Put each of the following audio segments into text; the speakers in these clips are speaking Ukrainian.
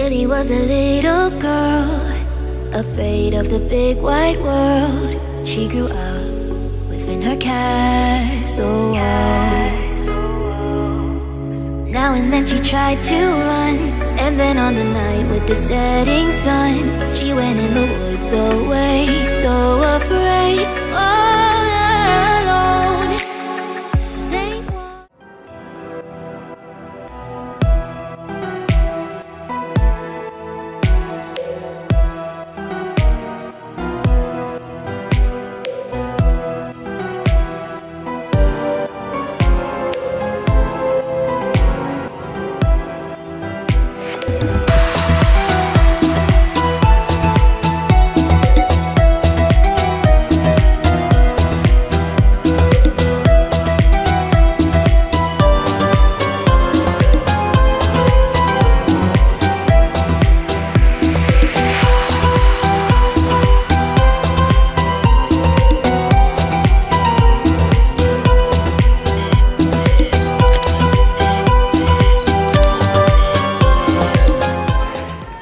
Lily was a little girl, afraid of the big white world. She grew up within her castle walls. Now and then she tried to run, and then on the night with the setting sun, she went in the woods away, so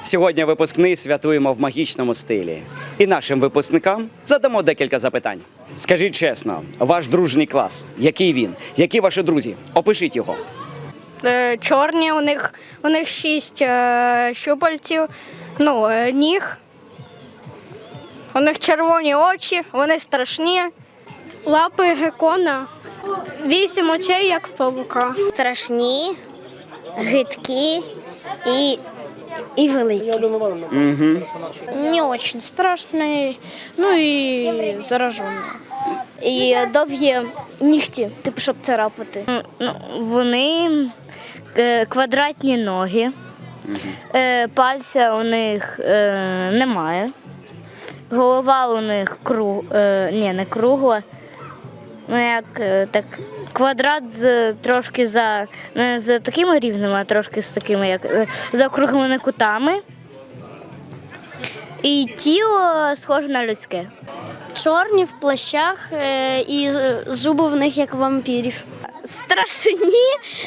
Сьогодні випускний святуємо в магічному стилі. І нашим випускникам задамо декілька запитань. Скажіть чесно, ваш дружній клас, який він? Які ваші друзі? Опишіть його. Е, чорні, у них, у них шість е, щупальців, ну, е, ніг. У них червоні очі, вони страшні. Лапи гекона, вісім очей, як в павука. страшні, гидкі і, і великі. Не дуже страшний, ну і заражений. І довгі нігті, типу, щоб царапати. Ну, Вони е, квадратні ноги, е, пальця у них е, немає. Голова у них круг, ні, не кругла. Ну, як так, квадрат з трошки за не з такими рівними, а трошки з такими, як е, з округлими кутами. І тіло схоже на людське. Чорні в плащах е, і зуби в них як вампірів. Страшні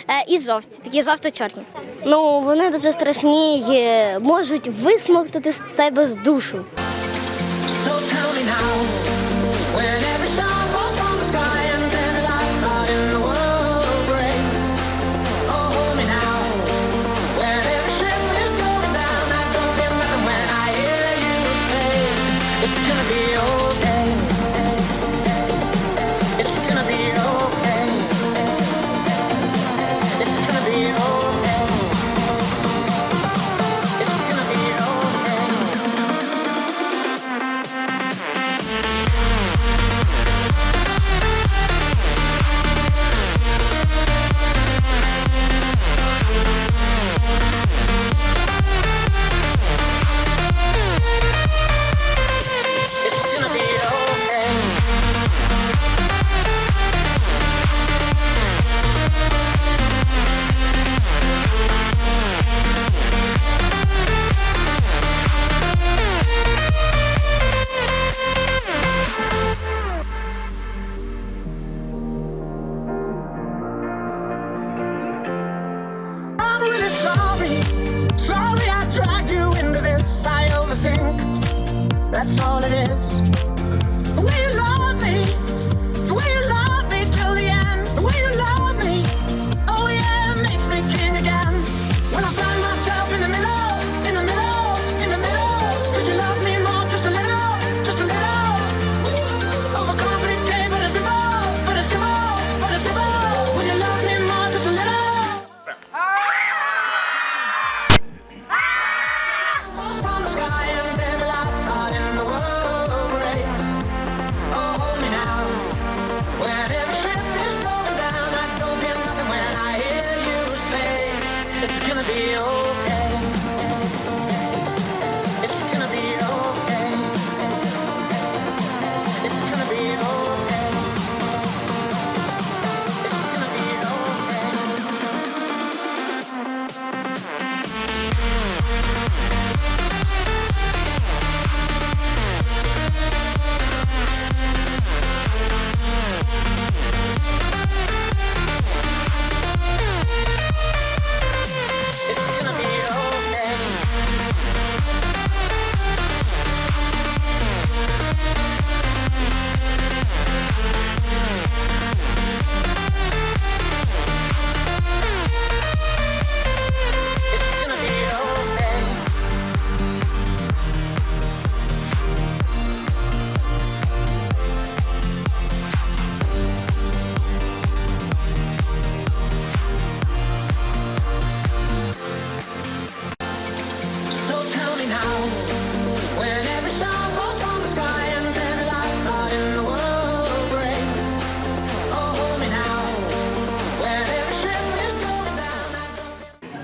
е, і жовті, такі жовто-чорні. Ну, вони дуже страшні і можуть висмоктати з тебе з душу.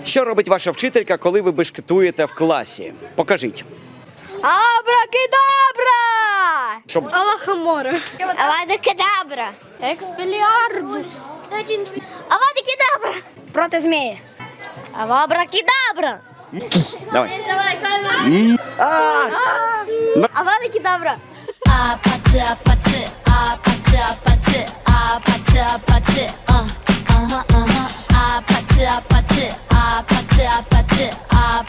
Що робить ваша вчителька, коли ви бешкетуєте в класі? Покажіть. Абракадабра! Щоб Алахамора. Авадокадабра. Експеліардус. Авадокадабра. Проти змії. Авабракадабра. давай. Авадокадабра. Апати, апати, апати, апати, апати, апати, а, ага, ага. Ah, pate, ah, pate, ah, pate, ah, pate, ah, pate,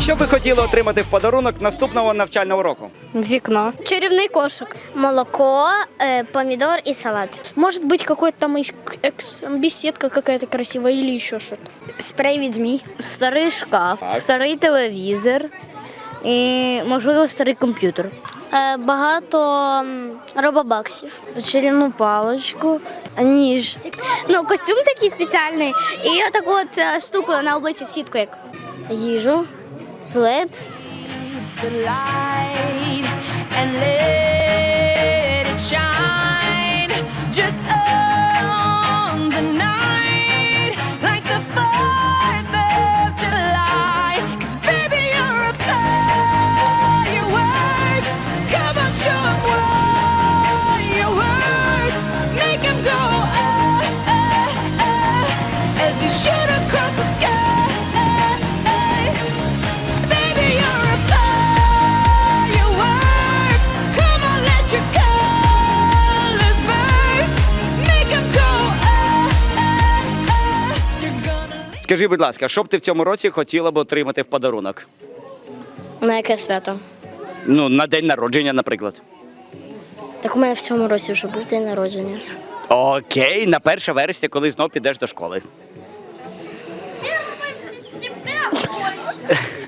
Що ви хотіли отримати в подарунок наступного навчального року? Вікно. Чарівний кошик. Молоко, э, помидор и салат. Может быть, какой-то там есть экс- беседка какая-то красивая или еще что-то. Спрей від змій. Старий шкаф, старий телевізор і, можливо, старий комп'ютер. Е, багато м, робобаксів. Чарівну палочку, ніж. Ну, костюм такий спеціальний. І отаку от е, штуку на обличчя сітку як. Їжу, split. Скажи, будь ласка, що б ти в цьому році хотіла б отримати в подарунок? На яке свято? Ну, на день народження, наприклад. Так у мене в цьому році вже був день народження. Окей, на 1 вересня, коли знов підеш до школи. Первый сентября больше.